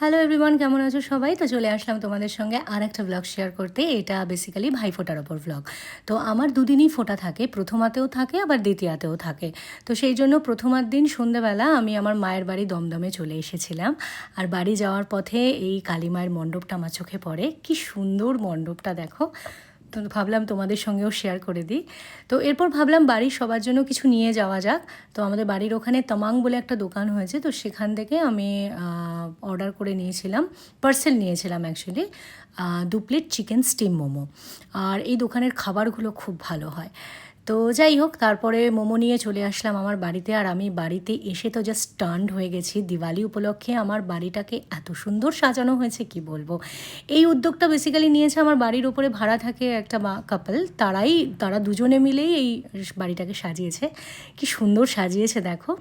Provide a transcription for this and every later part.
Hello everyone কেমন আছো সবাই? তো চলে আসলাম তোমাদের সঙ্গে আর একটা ব্লগ শেয়ার করতে। এটা বেসিক্যালি ভাই ফোটার ওপর ব্লগ তো আমার দুদিনই ফোটা থাকে। প্রথমাতেও থাকে, আবার দ্বিতীয়াতেও থাকে। তো সেই জন্য প্রথমার দিন সন্ধেবেলা আমি আমার মায়ের বাড়ি দমদমে চলে এসেছিলাম। আর বাড়ি যাওয়ার পথে এই কালী মায়ের মণ্ডপটা আমার চোখে পড়ে। কি সুন্দর মণ্ডপটা, দেখো। তো ভাবলাম তোমাদের সঙ্গেও শেয়ার করে দিই। তো এরপর ভাবলাম বাড়ির সবার জন্য কিছু নিয়ে যাওয়া যাক। তো আমাদের বাড়ির ওখানে তমাং বলে একটা দোকান হয়েছে, তো সেখান থেকে আমি অর্ডার করে নিয়েছিলাম পার্সেল নিয়েছিলাম অ্যাকচুয়ালি দু প্লেট চিকেন স্টিম মোমো। আর এই দোকানের খাবারগুলো খুব ভালো হয়। তো যাই হোক, তারপরে মোমো নিয়ে চলে আসলাম আমার বাড়িতে। আর আমি বাড়িতে এসে তো জাস্ট টার্নড হয়ে গেছি। দিওয়ালি উপলক্ষে আমার বাড়িটাকে এত সুন্দর সাজানো হয়েছে, কি বলব? এই উদ্যোগটা বেসিক্যালি নিয়েছে আমার বাড়ির ওপরে ভাড়া থাকে একটা মা কাপল তারাই, তারা দুজনে মিলেই এই বাড়িটাকে সাজিয়েছে। কি সুন্দর সাজিয়েছে, দেখো।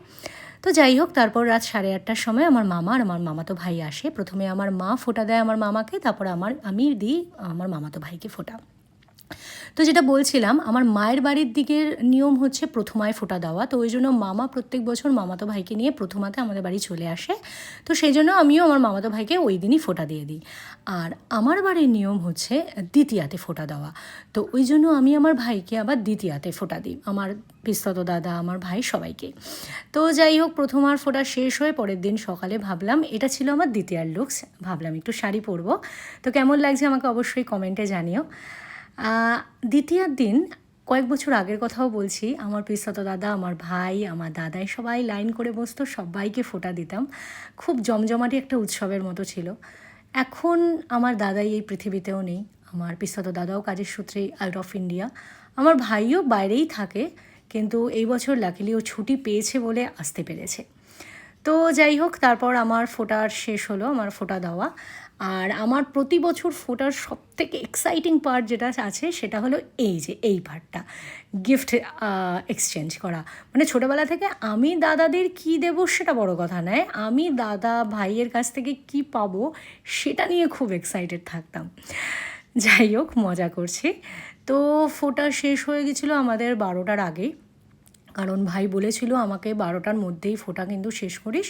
তো যাই হোক, তারপর রাত সাড়ে আটটার সময় আমার মামা আর আমার মামাতো ভাই আসে। প্রথমে আমার মা ফোটা দেয় আমার মামাকে, তারপর আমার, আমি দিই আমার মামাতো ভাইকে ফোটা। তো যেটা বলছিলাম, আমার মায়ের বাড়ির দিকের নিয়ম হচ্ছে প্রথমায় ফোটা দেওয়া। তো ওই জন্য মামা প্রত্যেক বছর মামাতো ভাইকে নিয়ে প্রথমাতে আমাদের বাড়ি চলে আসে। তো সেই জন্য আমিও আমার মামাতো ভাইকে ওই দিনই ফোটা দিয়ে দিই। আর আমার বাড়ির নিয়ম হচ্ছে দ্বিতীয়াতে ফোটা দেওয়া। তো ওই জন্য আমি আমার ভাইকে আবার দ্বিতীয়াতে ফোটা দিই, আমার পিস্তত দাদা, আমার ভাই সবাইকে। তো যাই হোক, প্রথম আর ফোটা শেষ হয়ে পরের দিন সকালে ভাবলাম, এটা ছিল আমার দ্বিতীয়ার লুকস ভাবলাম একটু শাড়ি পরবো। তো কেমন লাগছে আমাকে অবশ্যই কমেন্টে জানিও। দ্বিতীয় দিন কয়েক বছর আগের কথাও বলছি, আমার পিসত দাদা, আমার ভাই, আমার দাদাই সবাই লাইন করে বসতো, সবাইকে ফোটা দিতাম। খুব জমজমাটি একটা উৎসবের মতো ছিল। এখন আমার দাদাই এই পৃথিবীতেও নেই, আমার পিসত দাদাও কাজের সূত্রেই আউট অফ ইন্ডিয়া আমার ভাইও বাইরেই থাকে, কিন্তু এই বছর লাকিলি ও ছুটি পেয়েছে বলে আসতে পেরেছে। তো যাই হোক, তারপর আমার ফোটার শেষ হলো, আমার ফোটা দেওয়া। আর আমার প্রতি বছর ফোটার সব থেকে এক্সাইটিং পার্ট যেটা আছে, সেটা হলো এই যে, এই পার্টটা গিফট এক্সচেঞ্জ করা। মানে ছোটোবেলা থেকে আমি দাদাদের কি দেবো সেটা বড় কথা নয়, আমি দাদা ভাইয়ের কাছ থেকে কি পাবো সেটা নিয়ে খুব এক্সাইটেড থাকতাম। যাই হোক, মজা করছি। তো ফোটা শেষ হয়ে গেছিল আমাদের বারোটার আগেই। কারণ ভাই বলেছিল আমাকে বারোটার মধ্যেই ফোটা কিন্তু শেষ করিস।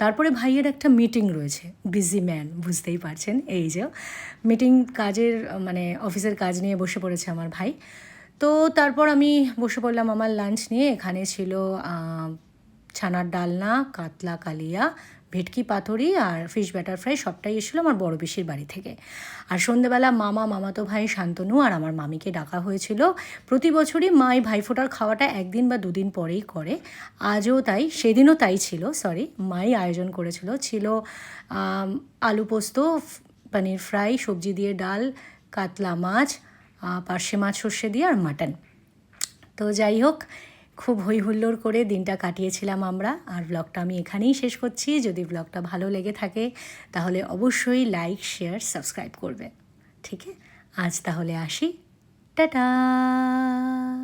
তারপরে ভাইয়ের একটা মিটিং রয়েছে বিজি ম্যান বুঝতেই পারছেন? এই যে মিটিং কাজের মানে অফিসের কাজ নিয়ে বসে পড়েছে আমার ভাই। তো তারপর আমি বসে পড়লাম আমার লাঞ্চ নিয়ে। এখানে ছিল ছানার ডালনা, কাতলা কালিয়া ভেটকি পাথরি আর ফিশ ব্যাটার ফ্রাই সবটাই এসেছিল আমার বড় পিসির বাড়ি থেকে। আর সন্ধেবেলা মামা, মামাতো ভাই, শান্তনু আর আমার মামিকে ডাকা হয়েছিল। প্রতি বছরই মা এই ভাইফোঁটার খাওয়াটা একদিন বা দুদিন পরেই করে। আজও তাই, সেদিনও তাই ছিল সরি মাই আয়োজন করেছিল। ছিল আলু পোস্ত পনির ফ্রাই, সবজি দিয়ে ডাল, কাতলা মাছ পার্শে মাছ সর্ষে দিয়ে আর মাটন। তো যাই হোক খুব হই হুল্লোড় করে দিনটা কাটিয়েছিলাম আমরা। আর ব্লগটা আমি এখানেই শেষ করছি। যদি ব্লগটা ভালো লেগে থাকে, তাহলে অবশ্যই লাইক শেয়ার সাবস্ক্রাইব করবে। ঠিক আছে? আজ তাহলে আসি। টাটা!